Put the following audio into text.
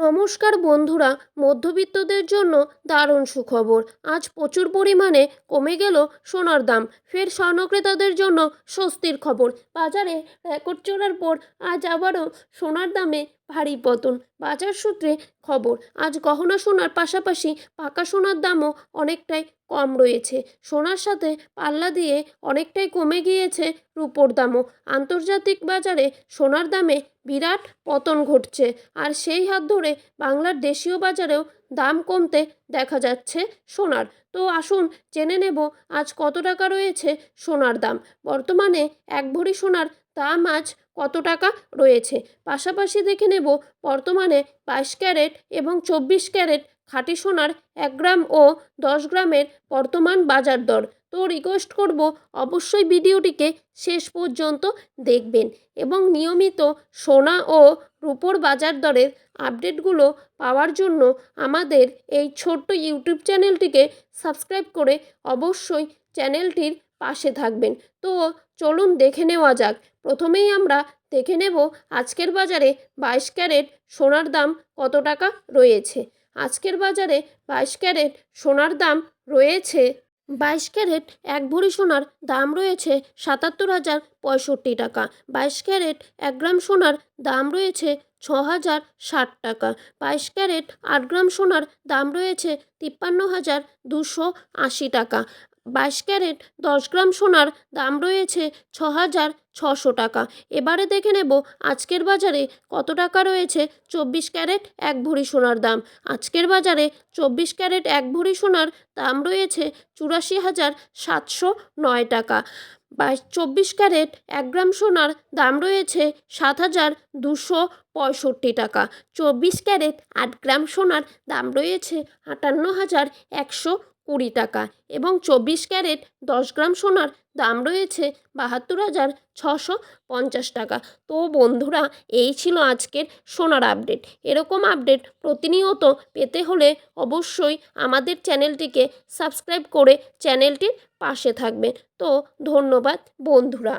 নমস্কার বন্ধুরা, মধ্যবিত্তদের জন্য দারুণ সুখবর। আজ প্রচুর পরিমাণে কমে গেল সোনার দাম। ফের স্বর্ণক্রেতাদের জন্য স্বস্তির খবর। বাজারে রেকর্ড চড়ার পর আজ আবারও সোনার দামে ভারী পতন বাজার সূত্রে খবর, আজ গহনা সোনার পাশাপাশি পাকা সোনার দামও অনেকটাই কম রয়েছে। সোনার সাথে পাল্লা দিয়ে অনেকটাই কমে গিয়েছে রূপোর দামও। আন্তর্জাতিক বাজারে সোনার দামে বিরাট পতন ঘটছে। আর সেই হাত ধরে বাংলার দেশীয় বাজারেও দাম কমতে দেখা যাচ্ছে সোনার। তো আসুন জেনে নেব, আজ কত টাকা রয়েছে সোনার দাম? বর্তমানে এক ভরি সোনার দাম আজ কত টাকা রয়েছে? পাশাপাশি দেখে নেব বর্তমানে বাইশ ক্যারেট এবং চব্বিশ ক্যারেট খাঁটি সোনার এক গ্রাম ও দশ গ্রামের বর্তমান বাজার দর। তো রিকোয়েস্ট করব অবশ্যই ভিডিওটিকে শেষ পর্যন্ত দেখবেন এবং নিয়মিত সোনা ও রূপোর বাজার দরের আপডেটগুলো পাওয়ার জন্য আমাদের এই ছোট্ট ইউটিউব চ্যানেলটিকে সাবস্ক্রাইব করে অবশ্যই চ্যানেলটির পাশে থাকবেন। তো চলুন দেখে নেওয়া যাক। প্রথমেই আমরা দেখে নেব আজকের বাজারে বাইশ ক্যারেট সোনার দাম কত টাকা রয়েছে। আজকের বাজারে বাইশ ক্যারেট সোনার দাম রয়েছে, বাইশ ক্যারেট এক ভরি সোনার দাম রয়েছে সাতাত্তর হাজার পঁয়ষট্টি টাকা। বাইশ ক্যারেট এক গ্রাম সোনার দাম রয়েছে ছ হাজার ষাট টাকা। বাইশ ক্যারেট আট গ্রাম সোনার দাম রয়েছে তিপ্পান্ন হাজার দুশো আশি টাকা। বাইশ ক্যারেট দশ গ্রাম সোনার দাম রয়েছে ছ হাজার ছশো টাকা। এবারে দেখে নেব আজকের বাজারে কত টাকা রয়েছে। চব্বিশ ক্যারেট এক ভরি সোনার দাম। আজকের বাজারে চব্বিশ ক্যারেট এক ভরি সোনার দাম রয়েছে চুরাশি হাজার সাতশো নয় টাকা। বাইশ চব্বিশ ক্যারেট এক গ্রাম সোনার দাম রয়েছে সাত হাজার দুশো পঁয়ষট্টি টাকা। চব্বিশ ক্যারেট আট গ্রাম সোনার দাম রয়েছে আটান্ন হাজার একশো কুড়ি টাকা এবং চব্বিশ ক্যারেট দশ গ্রাম সোনার দাম রয়েছে বাহাত্তর হাজার ছশো পঞ্চাশ টাকা। তো বন্ধুরা, এই ছিল আজকের সোনার আপডেট। এরকম আপডেট প্রতিনিয়ত পেতে হলে অবশ্যই আমাদের চ্যানেলটিকে সাবস্ক্রাইব করে চ্যানেলটির পাশে থাকবে তো ধন্যবাদ বন্ধুরা।